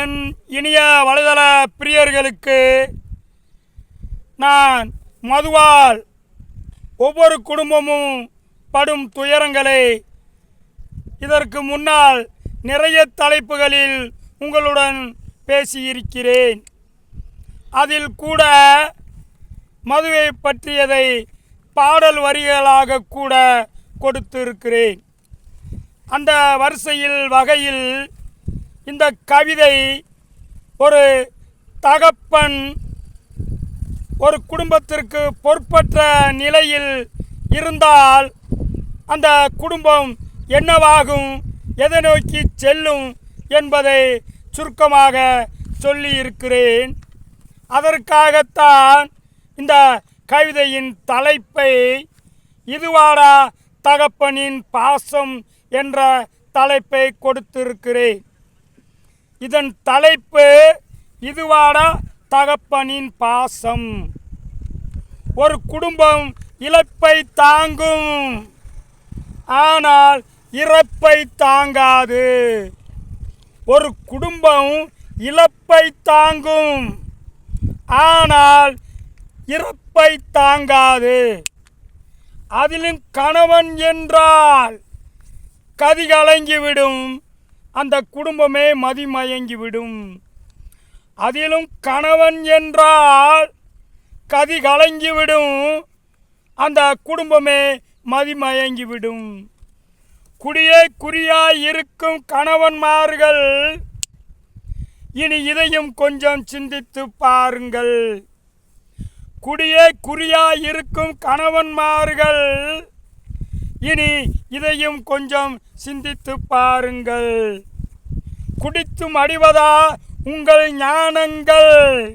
என் இனிய வலைதள பிரியர்களுக்கு நான் மதுவால் ஒவ்வொரு குடும்பமும் படும் துயரங்களை இதற்கு முன்னால் நிறைய தலைப்புகளில் உங்களுடன் பேசியிருக்கிறேன். அதில் கூட மதுவை பற்றியதை பாடல் வரிகளாக கூட கொடுத்திருக்கிறேன். அந்த வரிசையில் வகையில் இந்த கவிதை ஒரு தகப்பன் ஒரு குடும்பத்திற்கு பொறுப்பற்ற நிலையில் இருந்தால் அந்த குடும்பம் என்னவாகும் எதை நோக்கி செல்லும் என்பதை சுருக்கமாக சொல்லியிருக்கிறேன். அதற்காகத்தான் இந்த கவிதையின் தலைப்பை இதுவாடா தகப்பனின் பாசம் என்ற தலைப்பை கொடுத்திருக்கிறேன். இதன் தலைப்பு இதுவாடா தகப்பனின் பாசம். ஒரு குடும்பம் இழப்பை தாங்கும். ஆனால் இறப்பை தாங்காது. ஒரு குடும்பம் இழப்பை தாங்கும். ஆனால் இறப்பை தாங்காது. அதிலும் கணவன் என்றால் கதி கலங்கிவிடும். அந்த குடும்பமே மதிமயங்கிவிடும் அதிலும் கணவன் என்றால் கதி கலங்கிவிடும் அந்த குடும்பமே மதிமயங்கிவிடும் குடியே குறியாய் இருக்கும் கணவன்மார்கள் இனி இதையும் கொஞ்சம் சிந்தித்து பாருங்கள். குடியே குறியாய் இருக்கும் கணவன்மார்கள் இனி இதையும் கொஞ்சம் சிந்தித்து பாருங்கள். குடித்து மடிவதா உங்கள் ஞானங்கள்?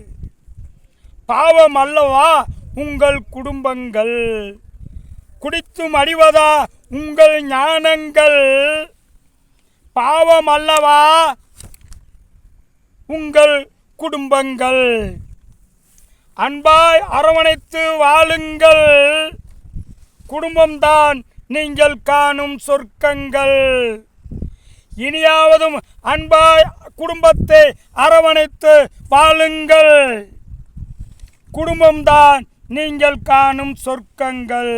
பாவம் அல்லவா உங்கள் குடும்பங்கள்? குடித்து மடிவதா உங்கள் ஞானங்கள்? பாவம் அல்லவா உங்கள் குடும்பங்கள்? அன்பாய் அரவணைத்து வாழுங்கள். குடும்பம்தான் நீங்கள் காணும் சொர்க்கங்கள். இனியாவதும் அன்பாய் குடும்பத்தை அரவணைத்து வாழுங்கள். குடும்பம்தான் நீங்கள் காணும் சொர்க்கங்கள்.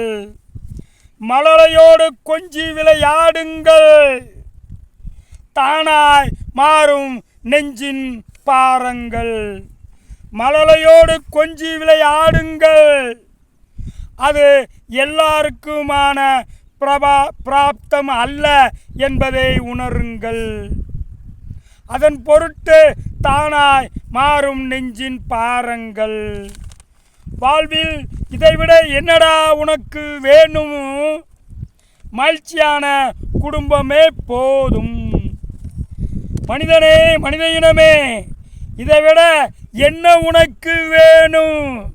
மலரையோடு கொஞ்சி விளையாடுங்கள். தானாய் மாறும் நெஞ்சின் பாறங்கள் மலலையோடு கொஞ்சி விளையாடுங்கள். அது எல்லாருக்குமான பிரபா பிராப்தம் அல்ல என்பதை உணருங்கள். அதன் பொருட்டு தானாய் மாறும் நெஞ்சின் பாரங்கள். வாழ்வில் இதைவிட என்னடா உனக்கு வேணும்? மகிழ்ச்சியான குடும்பமே போதும். மனிதனே மனித இனமே இதைவிட என்ன உனக்கு வேணும்?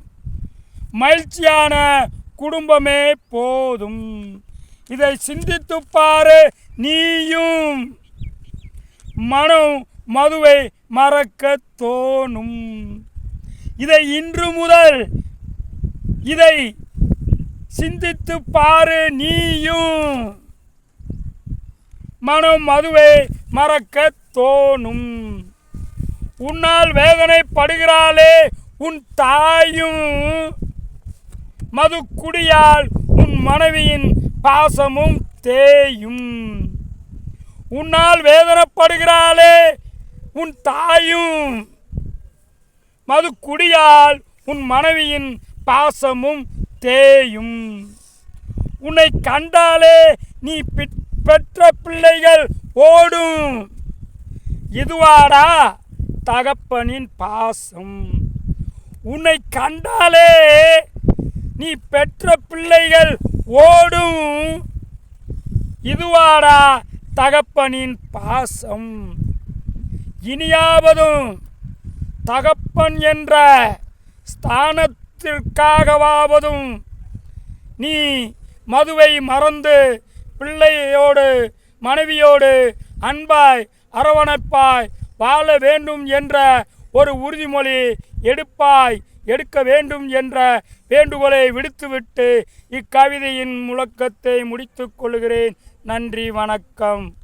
மகிழ்ச்சியான குடும்பமே போதும். இதை சிந்தித்து பாரு நீயும். மனம் மதுவை மறக்க தோணும். இதை இன்று முதல் இதை சிந்தித்து பாரு நீயும். மனம் மதுவை மறக்க தோணும். உன்னால் வேதனைப்படுகிறாளே உன் தாயும். மது குடியால் உன் மனைவியின் பாசமும் தேயும். உன்னால் வேதனைப்படுகிறாளே உன் தாயும். மது குடியால் உன் மனைவியின் பாசமும் தேயும். உன்னை கண்டாலே நீ பெற்ற பிள்ளைகள் ஓடும். இதுவாடா தகப்பனின் பாசம்? உன்னை கண்டாலே நீ பெற்ற பிள்ளைகள் ஓடும். இதுவாடா தகப்பனின் பாசம். இனியாவதும் தகப்பன் என்ற ஸ்தானத்திற்காகவாவதும் நீ மதுவை மறந்து பிள்ளையோடு மனைவியோடு அன்பாய் அரவணைப்பாய் வாழ வேண்டும் என்ற ஒரு உறுதிமொழி எடுப்பாய் எடுக்க வேண்டும் என்ற வேண்டுகோளை விடுத்துவிட்டு இக்கவிதையின் முழக்கத்தை முடித்துக் கொள்கிறேன். நன்றி வணக்கம்.